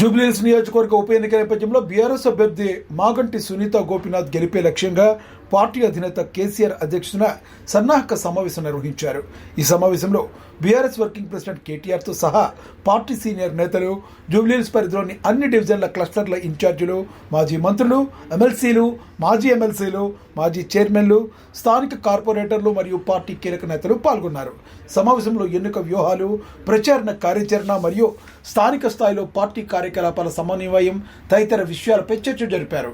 జూబ్లీహిల్స్ నియోజకవర్గ ఉప ఎన్నిక నేపథ్యంలో బీఆర్ఎస్ అభ్యర్థి మాగంటి సునీత గోపీనాథ్ గెలిపే లక్ష్యంగా పార్టీ అధినేత కేసీఆర్ అధ్యక్షతన సన్నాహక సమావేశం నిర్వహించారు. ఈ సమావేశంలో బీఆర్ఎస్ వర్కింగ్ ప్రెసిడెంట్ కేటీఆర్తో సహా పార్టీ సీనియర్ నేతలు జూబ్లీహిల్స్ పరిధిలోని అన్ని డివిజన్ల క్లస్టర్ల ఇన్ఛార్జీలు మాజీ మంత్రులు ఎమ్మెల్సీలు మాజీ ఎమ్మెల్సీలు మాజీ చైర్మన్లు స్థానిక కార్పొరేటర్లు మరియు పార్టీ కీలక నేతలు పాల్గొన్నారు. సమావేశంలో ఎన్నిక వ్యూహాలు ప్రచారణ కార్యాచరణ మరియు స్థానిక స్థాయిలో పార్టీ కార్యకలాపాల సమన్వయం తదితర విషయాలపై చర్చ జరిపారు.